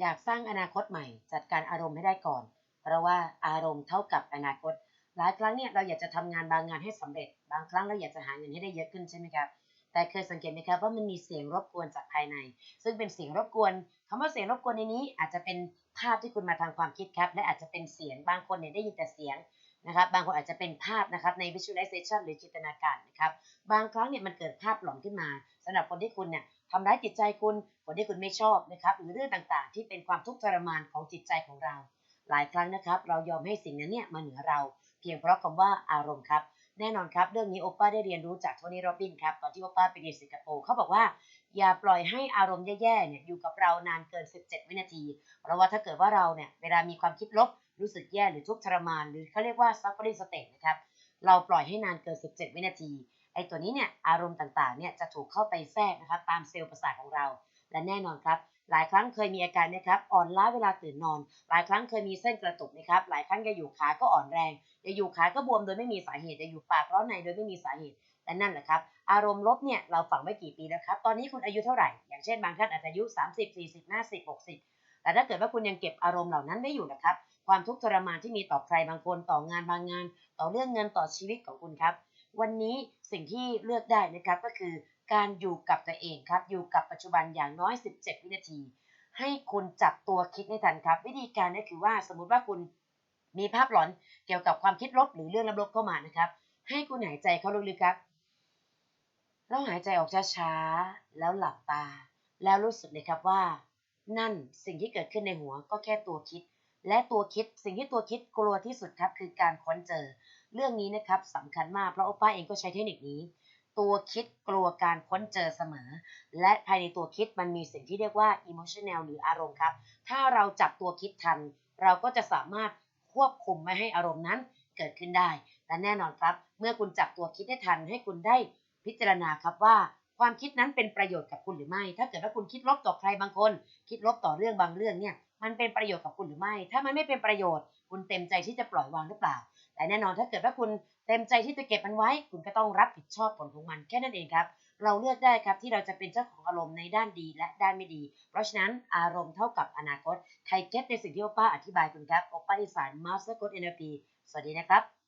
อยากสร้างอนาคตใหม่ จัดการอารมณ์ให้ได้ก่อน เพราะว่าอารมณ์เท่ากับอนาคต หลายครั้งเนี่ยเราอยากจะทำงานบางงานให้สำเร็จ บางครั้งเราอยากจะหาเงินให้ได้เยอะขึ้นใช่ไหมครับแต่เคยสังเกตไหมครับว่ามันมีเสียงรบกวนจากภายใน ซึ่งเป็นเสียงรบกวนคำว่าเสียงรบกวนในนี้อาจจะเป็นภาพที่คุณมาทางความคิดครับ และอาจจะเป็นเสียงบางคนเนี่ยได้ยินแต่เสียง นะครับบางคนอาจจะเป็นภาพนะครับใน visualization หรือจินตนาการนะครับบางครั้งเนี่ยมันเกิดภาพหลอนขึ้นมาสำหรับคนที่คุณเนี่ยทำร้ายจิตใจคุณคนที่คุณไม่ชอบนะครับหรือเรื่องต่างๆ ที่เป็นความทุกข์ทรมานของจิตใจของเรา หลายครั้งนะครับ เรายอมให้สิ่งนั้นเนี่ยมาเหนือเรา เพียงเพราะคำว่าอารมณ์ครับ แน่นอนครับ เรื่องนี้โอป้าได้เรียนรู้จากโทนี่โรบินครับตอนที่โอป้าไปเรียนสิงคโปร์เขาบอกว่าอย่าปล่อยให้อารมณ์แย่ๆเนี่ยอยู่กับเรานานเกิน 17 วินาที เพราะว่าถ้าเกิดว่าเราเนี่ยเวลามีความคิดลบรู้สึกแย่หรือทุกข์ทรมาน หรือเขาเรียกว่า suffering state นะครับเราปล่อยให้นานเกิน 17 วินาทีไอ้ตัวนี้เนี่ยอารมณ์ต่างๆเนี่ยจะถูกเข้าไปแทรกนะครับตามเซลล์ประสาทของเรา และแน่นอนครับ หลายครั้งเคยมีอาการนะครับอ่อนล้าเวลาตื่นนอน หลายครั้งเคยมีเส้นกระตุกนะครับ หลายครั้งจะอยู่ขาก็อ่อนแรงจะอยู่ขาก็บวมโดยไม่มีสาเหตุจะอยู่ปากร้อนในโดยไม่มีสาเหตุและนั่นแหละครับ อารมณ์ลบเนี่ยเราฝังไว้กี่ปีแล้วครับ ตอนนี้คุณอายุเท่าไหร่ อย่างเช่นบางท่านอาจจะอายุ 30 40 50 60 แต่ถ้าเกิดว่าคุณยังเก็บอารมณ์เหล่านั้นไว้อยู่นะครับ ความทุกข์ทรมานที่มีต่อใครบางคนต่องานบางงาน ต่อเรื่องเงินต่อชีวิตของคุณครับ วันนี้สิ่งที่เลือกได้นะครับก็คือ การอยู่กับตัวเองครับ อยู่กับปัจจุบันอย่างน้อย 17 วินาที ให้คุณจับตัวคิดให้ทันครับ วิธีการก็คือว่าสมมุติว่าคุณมีภาพหลอนเกี่ยวกับความคิดลบหรือเรื่องลบๆเข้ามานะครับ ให้คุณหายใจเข้าลึกๆครับ แล้วหายใจออกช้าๆ แล้วหลับตา แล้วรู้สึกเลยครับว่า นั่นสิ่งที่เกิดขึ้นในหัวก็แค่ตัวคิด และตัวคิดสิ่งที่ตัวคิดกลัวที่สุดครับคือการค้นเจอ เรื่องนี้นะครับสำคัญมากเพราะโอป้าเองก็ใช้เทคนิคนี้ ตัวคิดกลัวการค้นเจอเสมอ และภายในตัวคิดมันมีสิ่งที่เรียกว่า emotional หรืออารมณ์ครับ ถ้าเราจับตัวคิดทัน เราก็จะสามารถควบคุมไม่ให้อารมณ์นั้นเกิดขึ้นได้ และแน่นอนครับ เมื่อคุณจับตัวคิดได้ทันให้คุณได้พิจารณาครับว่า ความคิดนั้นเป็นประโยชน์กับคุณหรือไม่ ถ้าเกิดว่าคุณคิดลบต่อใครบางคน คิดลบต่อเรื่องบางเรื่องเนี่ย มันเป็นประโยชน์กับคุณหรือไม่ ถ้ามันไม่เป็นประโยชน์ คุณเต็มใจที่จะปล่อยวางหรือเปล่า แต่แน่นอนถ้าเกิดว่าคุณเต็มใจที่จะเก็บมันไว้ คุณก็ต้องรับผิดชอบผลของมันแค่นั้นเองครับ เราเลือกได้ครับที่เราจะเป็นเจ้าของอารมณ์ในด้านดีและด้านไม่ดี เพราะฉะนั้นอารมณ์เท่ากับอนาคต ใครเก็ตในสิ่งที่โอป้าอธิบายคุณครับโอป้าอีสานมาสเตอร์โค้ด NLP สวัสดีนะครับ